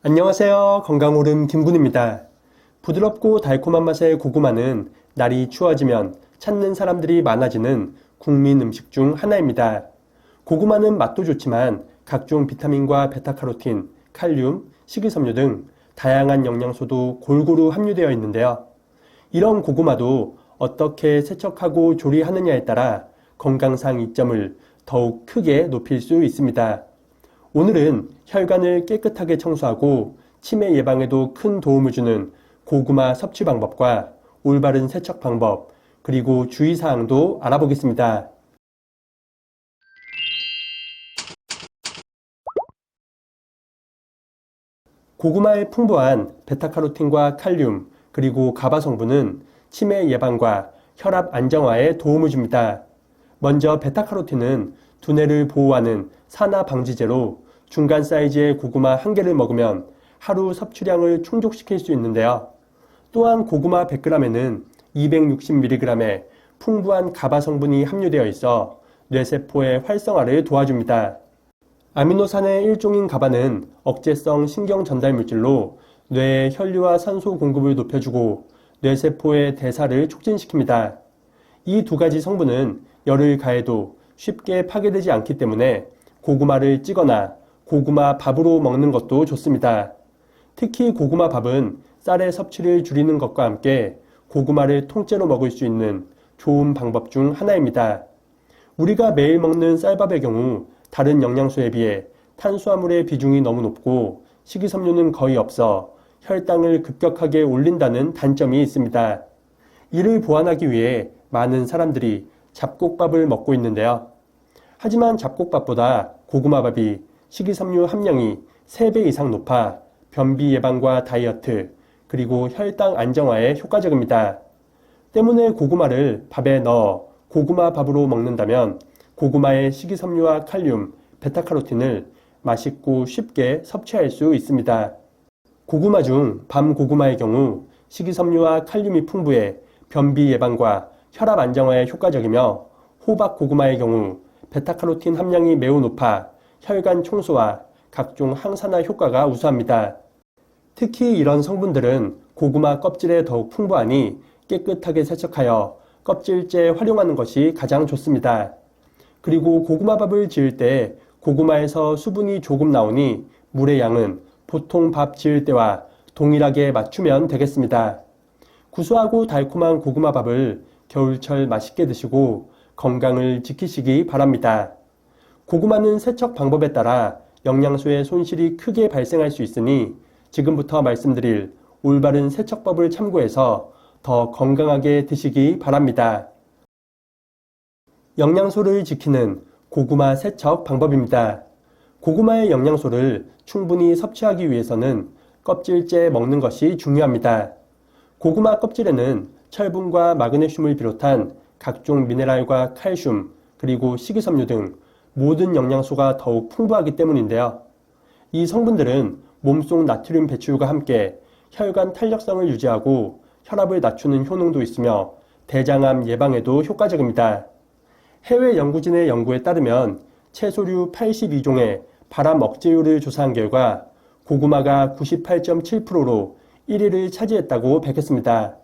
안녕하세요. 건강오름 김군입니다. 부드럽고 달콤한 맛의 고구마는 날이 추워지면 찾는 사람들이 많아지는 국민 음식 중 하나입니다. 고구마는 맛도 좋지만 각종 비타민과 베타카로틴, 칼륨, 식이섬유 등 다양한 영양소도 골고루 함유되어 있는데요. 이런 고구마도 어떻게 세척하고 조리하느냐에 따라 건강상 이점을 더욱 크게 높일 수 있습니다. 오늘은 혈관을 깨끗하게 청소하고 치매 예방에도 큰 도움을 주는 고구마 섭취 방법과 올바른 세척 방법, 그리고 주의사항도 알아보겠습니다. 고구마의 풍부한 베타카로틴과 칼륨, 그리고 가바 성분은 치매 예방과 혈압 안정화에 도움을 줍니다. 먼저 베타카로틴은 두뇌를 보호하는 산화 방지제로 중간 사이즈의 고구마 한 개를 먹으면 하루 섭취량을 충족시킬 수 있는데요. 또한 고구마 100g에는 260mg의 풍부한 가바 성분이 함유되어 있어 뇌세포의 활성화를 도와줍니다. 아미노산의 일종인 가바는 억제성 신경 전달 물질로 뇌의 혈류와 산소 공급을 높여주고 뇌세포의 대사를 촉진시킵니다. 이 두 가지 성분은 열을 가해도 쉽게 파괴되지 않기 때문에 고구마를 찌거나 고구마 밥으로 먹는 것도 좋습니다. 특히 고구마 밥은 쌀의 섭취를 줄이는 것과 함께 고구마를 통째로 먹을 수 있는 좋은 방법 중 하나입니다. 우리가 매일 먹는 쌀밥의 경우 다른 영양소에 비해 탄수화물의 비중이 너무 높고 식이섬유는 거의 없어 혈당을 급격하게 올린다는 단점이 있습니다. 이를 보완하기 위해 많은 사람들이 잡곡밥을 먹고 있는데요. 하지만 잡곡밥보다 고구마밥이 식이섬유 함량이 3배 이상 높아 변비 예방과 다이어트, 그리고 혈당 안정화에 효과적입니다. 때문에 고구마를 밥에 넣어 고구마 밥으로 먹는다면 고구마의 식이섬유와 칼륨, 베타카로틴을 맛있고 쉽게 섭취할 수 있습니다. 고구마 중 밤 고구마의 경우 식이섬유와 칼륨이 풍부해 변비 예방과 혈압 안정화에 효과적이며 호박 고구마의 경우 베타카로틴 함량이 매우 높아 혈관 청소와 각종 항산화 효과가 우수합니다. 특히 이런 성분들은 고구마 껍질에 더욱 풍부하니 깨끗하게 세척하여 껍질째 활용하는 것이 가장 좋습니다. 그리고 고구마밥을 지을 때 고구마에서 수분이 조금 나오니 물의 양은 보통 밥 지을 때와 동일하게 맞추면 되겠습니다. 구수하고 달콤한 고구마밥을 겨울철 맛있게 드시고 건강을 지키시기 바랍니다. 고구마는 세척 방법에 따라 영양소의 손실이 크게 발생할 수 있으니 지금부터 말씀드릴 올바른 세척법을 참고해서 더 건강하게 드시기 바랍니다. 영양소를 지키는 고구마 세척 방법입니다. 고구마의 영양소를 충분히 섭취하기 위해서는 껍질째 먹는 것이 중요합니다. 고구마 껍질에는 철분과 마그네슘을 비롯한 각종 미네랄과 칼슘, 그리고 식이섬유 등 모든 영양소가 더욱 풍부하기 때문인데요. 이 성분들은 몸속 나트륨 배출과 함께 혈관 탄력성을 유지하고 혈압을 낮추는 효능도 있으며 대장암 예방에도 효과적입니다. 해외 연구진의 연구에 따르면 채소류 82종의 발암 억제율을 조사한 결과 고구마가 98.7%로 1위를 차지했다고 밝혔습니다.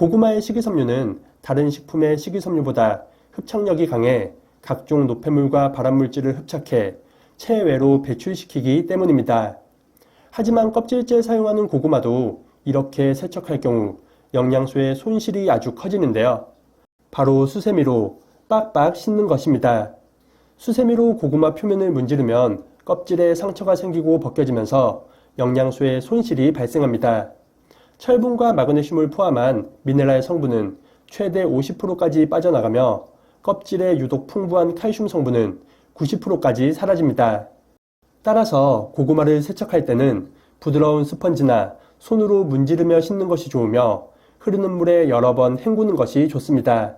고구마의 식이섬유는 다른 식품의 식이섬유보다 흡착력이 강해 각종 노폐물과 발암물질을 흡착해 체외로 배출시키기 때문입니다. 하지만 껍질째 사용하는 고구마도 이렇게 세척할 경우 영양소의 손실이 아주 커지는데요. 바로 수세미로 빡빡 씻는 것입니다. 수세미로 고구마 표면을 문지르면 껍질에 상처가 생기고 벗겨지면서 영양소의 손실이 발생합니다. 철분과 마그네슘을 포함한 미네랄 성분은 최대 50%까지 빠져나가며 껍질에 유독 풍부한 칼슘 성분은 90%까지 사라집니다. 따라서 고구마를 세척할 때는 부드러운 스펀지나 손으로 문지르며 씻는 것이 좋으며 흐르는 물에 여러 번 헹구는 것이 좋습니다.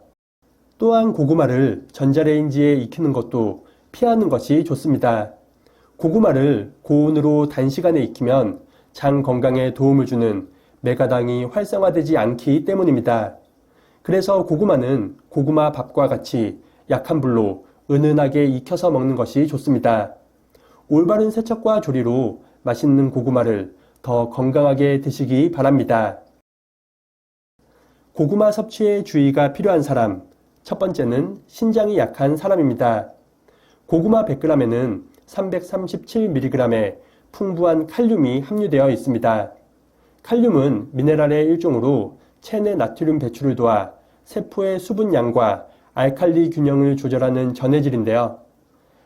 또한 고구마를 전자레인지에 익히는 것도 피하는 것이 좋습니다. 고구마를 고온으로 단시간에 익히면 장 건강에 도움을 주는 메가당이 활성화되지 않기 때문입니다. 그래서 고구마는 고구마 밥과 같이 약한 불로 은은하게 익혀서 먹는 것이 좋습니다. 올바른 세척과 조리로 맛있는 고구마를 더 건강하게 드시기 바랍니다. 고구마 섭취에 주의가 필요한 사람. 첫 번째는 신장이 약한 사람입니다. 고구마 100g에는 337mg의 풍부한 칼륨이 함유되어 있습니다. 칼륨은 미네랄의 일종으로 체내 나트륨 배출을 도와 세포의 수분 양과 알칼리 균형을 조절하는 전해질인데요.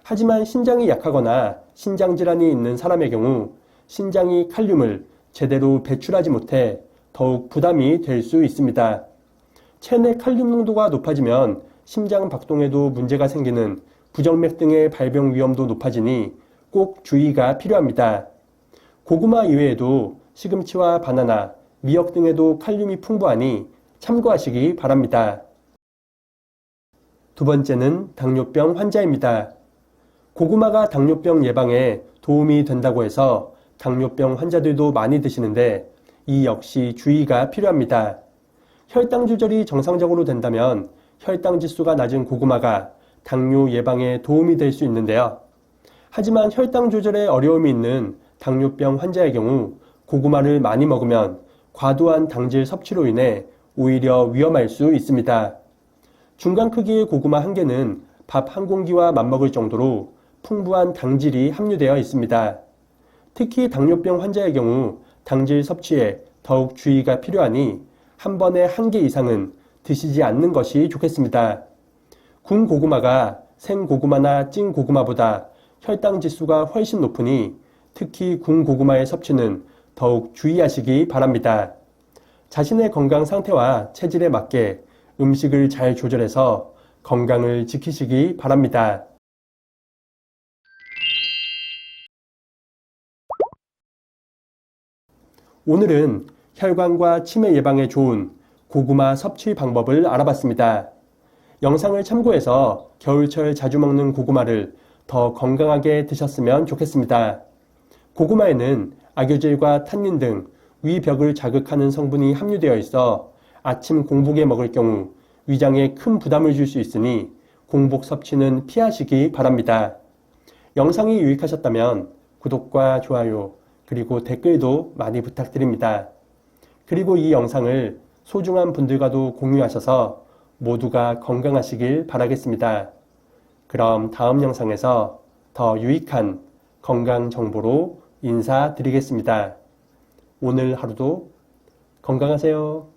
하지만 신장이 약하거나 신장 질환이 있는 사람의 경우 신장이 칼륨을 제대로 배출하지 못해 더욱 부담이 될 수 있습니다. 체내 칼륨 농도가 높아지면 심장 박동에도 문제가 생기는 부정맥 등의 발병 위험도 높아지니 꼭 주의가 필요합니다. 고구마 이외에도 시금치와 바나나, 미역 등에도 칼륨이 풍부하니 참고하시기 바랍니다. 두 번째는 당뇨병 환자입니다. 고구마가 당뇨병 예방에 도움이 된다고 해서 당뇨병 환자들도 많이 드시는데 이 역시 주의가 필요합니다. 혈당 조절이 정상적으로 된다면 혈당 지수가 낮은 고구마가 당뇨 예방에 도움이 될 수 있는데요. 하지만 혈당 조절에 어려움이 있는 당뇨병 환자의 경우 고구마를 많이 먹으면 과도한 당질 섭취로 인해 오히려 위험할 수 있습니다. 중간 크기의 고구마 한 개는 밥 한 공기와 맞먹을 정도로 풍부한 당질이 함유되어 있습니다. 특히 당뇨병 환자의 경우 당질 섭취에 더욱 주의가 필요하니 한 번에 한 개 이상은 드시지 않는 것이 좋겠습니다. 군 고구마가 생 고구마나 찐 고구마보다 혈당 지수가 훨씬 높으니 특히 군 고구마의 섭취는 더욱 주의하시기 바랍니다. 자신의 건강 상태와 체질에 맞게 음식을 잘 조절해서 건강을 지키시기 바랍니다. 오늘은 혈관과 치매 예방에 좋은 고구마 섭취 방법을 알아봤습니다. 영상을 참고해서 겨울철 자주 먹는 고구마를 더 건강하게 드셨으면 좋겠습니다. 고구마에는 악유질과 탄닌 등 위벽을 자극하는 성분이 함유되어 있어 아침 공복에 먹을 경우 위장에 큰 부담을 줄 수 있으니 공복 섭취는 피하시기 바랍니다. 영상이 유익하셨다면 구독과 좋아요 그리고 댓글도 많이 부탁드립니다. 그리고 이 영상을 소중한 분들과도 공유하셔서 모두가 건강하시길 바라겠습니다. 그럼 다음 영상에서 더 유익한 건강 정보로 인사드리겠습니다. 오늘 하루도 건강하세요.